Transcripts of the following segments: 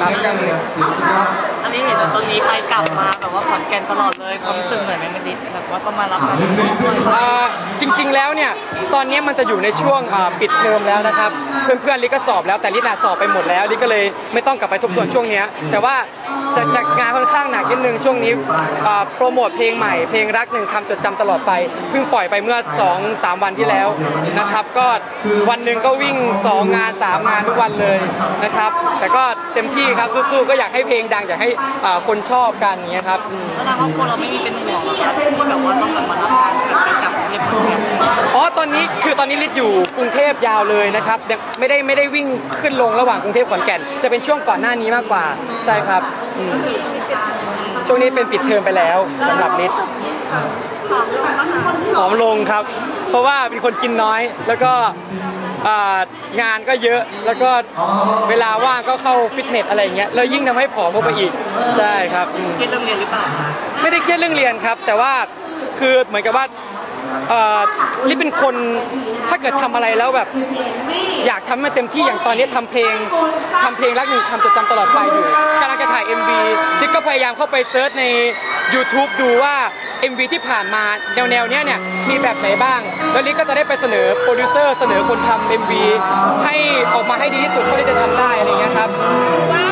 ครับอันนี้เห็นว่าตอนนี้ไปกลับมาแบบว่าขอนแก่นตลอดเลยความรู้สึกเหนื่อยไหมไม่ดิดแบบว่าต้องมารับงานอ่าจริง ๆ แล้วเนี่ยตอนนี้มันจะอยู่ในช่วงอ่าปิดเทอมแล้วนะครับ เพื่อนๆลิก็สอบแล้วแต่ลิน่ะสอบไปหมดแล้วลิก็เลยไม่ต้องกลับไปทบทวนช่วงเนี้ยแต่ว่า จะจะงานค่อนข้างหนักนิดนึงช่วงนี้อ่าโปรโมทเพลงใหม่เพลงรักหนึ่งคำจดจำตลอดไปเพิ่งปล่อยไปเมื่อ 2 3 วันที่แล้วนะครับ ก็วันหนึ่งก็วิ่ง 2 งาน 3 งานทุกวันเลยนะครับ แต่ก็เต็มที่ครับสู้ๆก็อยากให้เพลงดังอยากให้อ่าคนชอบกันอย่างเงี้ยครับอืม แล้วทางครอบครัวเราไม่มีเป็นห่วงเหรอครับที่แบบว่าต้องแบบมารับงานแบบไปกลับเรียบร้อยอ๋อตอนนี้คือตอนนี้ลิศอยู่กรุงเทพยาวเลยนะครับยังไม่ได้ไม่ได้วิ่งขึ้นลงระหว่างกรุงเทพขอนแก่น จะเป็นช่วงก่อนหน้านี้มากกว่า ใช่ครับ อืมช่วงนี้เป็นปิดเทอมไปแล้วสำหรับลิศผอมลงครับ เพราะว่าเป็นคนกินน้อยแล้วก็อ่างานก็เยอะแล้วก็เวลาว่างก็เข้าฟิตเนสอะไรอย่างเงี้ยแล้วยิ่งทำให้ผอมลงไปอีกใช่ครับอืมคิดเรื่องเรียนหรือเปล่าคะไม่ได้เครียดเรื่องเรียนครับ แต่ว่าคือเหมือนกับว่าเอ่อ ลิเป็นคนถ้าเกิดทำอะไรแล้วแบบ อยากทำให้เต็มที่อย่างตอนนี้ทำเพลงทำเพลงรักหนึ่งคำจดจำตลอดไปอยู่กำลังจะถ่าย MV ลิก็พยายามเข้าไปเซิร์ชใน YouTube ดูว่า MV ที่ผ่านมาแนวแนวๆเนี้ยเนี่ยมีแบบไหนบ้าง แล้วลิก็จะได้ไปเสนอโปรดิวเซอร์เสนอคนทำ MV ให้ออกมาให้ดีที่สุดเท่าที่จะทำได้อะไรอย่างเงี้ยครับว่า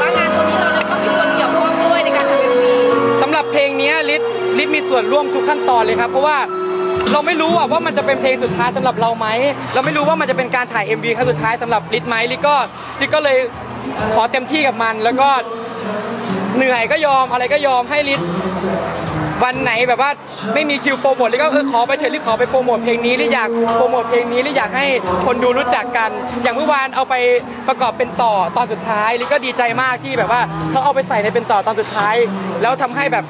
ว่างานตรงนี้เราเลยก็มีส่วนเกี่ยวข้องด้วยในการทำเอ็มวีสำหรับเพลงนี้ลิศลิศมีส่วนร่วมทุกขั้นตอนเลยครับ เพราะว่า เราไม่รู้อะว่ามันจะเป็นเพลงสุดท้ายสำหรับเราไหมเราไม่รู้ว่ามันจะเป็นการถ่าย MV ครั้งสุดท้ายสำหรับลิศไหมลิศก็ลิศก็เลยขอเต็มที่กับมัน แล้วก็เหนื่อยก็ยอมอะไรก็ยอมให้ลิศวันไหนแบบว่าไม่มีคิวโปรโมทลิศก็เออขอไปเถอะลิศขอไปโปรโมทเพลงนี้ลิศอยากโปรโมทเพลงนี้ลิศอยากให้คนดูรู้จักกัน อย่างเมื่อวานเอาไปประกอบเป็นต่อตอนสุดท้ายลิศก็ดีใจมากที่แบบว่าเขาเอาไปใส่ในเป็นต่อตอนสุดท้าย แล้วทำให้แบบ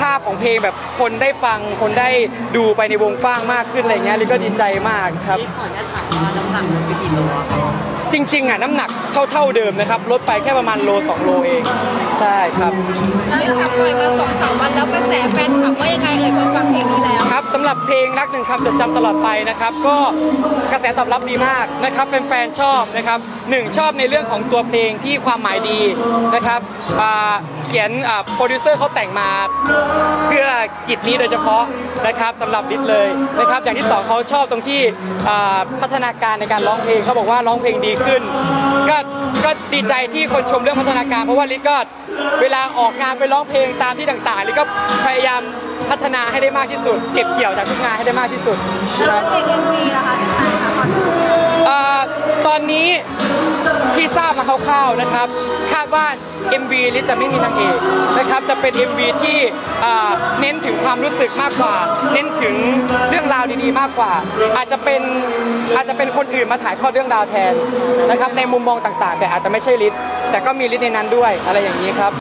ภาพของเพลงแบบคนได้ฟังคนได้ดูไปในวงกว้างมากขึ้นอะไรเงี้ยลิก็ดีใจมากครับ นี่ขออนุญาตถามว่าน้ำหนักไปกี่ตัวครับจริงๆอะน้ำหนักเท่าเท่าๆเดิมนะครับลดไปแค่ประมาณโล2โลเอง ใช่ครับ แล้วทำปล่อยมาสองสามวันแล้วกระแสแฟนคลับว่ายังไงเอ่ยพอฟังเพลงนี้แล้ว ครับสำหรับเพลงรักหนึ่งคำจดจำตลอดไปนะครับ ก็กระแสตอบรับดีมากนะครับแฟนๆชอบนะครับหนึ่งชอบในเรื่องของตัวเพลงที่ความหมายดีนะครับอ่า เขียนโปรดิวเซอร์เขาแต่งมาเพื่อกิจนี้โดยเฉพาะนะครับสำหรับลิศเลยนะครับ อย่างที่สองเขาชอบตรงที่พัฒนาการในการร้องเพลงเขาบอกว่าร้องเพลงดีขึ้น ก็ก็ดีใจที่คนชมเรื่องพัฒนาการ เพราะว่าลิศก็เวลาออกงานไปร้องเพลงตามที่ต่างๆลิศก็พยายามพัฒนาให้ได้มากที่สุด เก็บเกี่ยวจากทุกงานให้ได้มากที่สุดครับเพลงเอ็มวีนะคะที่ถ่ายทำอ่า ตอนนี้ที่ทราบมาคร่าวๆนะครับ คาดว่า MV ลิซจะไม่มีนางเอกนะครับ จะเป็น MV ที่เน้นถึงความรู้สึกมากกว่า เน้นถึงเรื่องราวดีๆ มากกว่า อาจจะเป็นอาจจะเป็นคนอื่นมาถ่ายทอดเรื่องราวแทนนะครับ ในมุมมองต่างๆ แต่อาจจะไม่ใช่ลิศแต่ก็มีลิศในนั้นด้วยอะไรอย่างนี้ครับ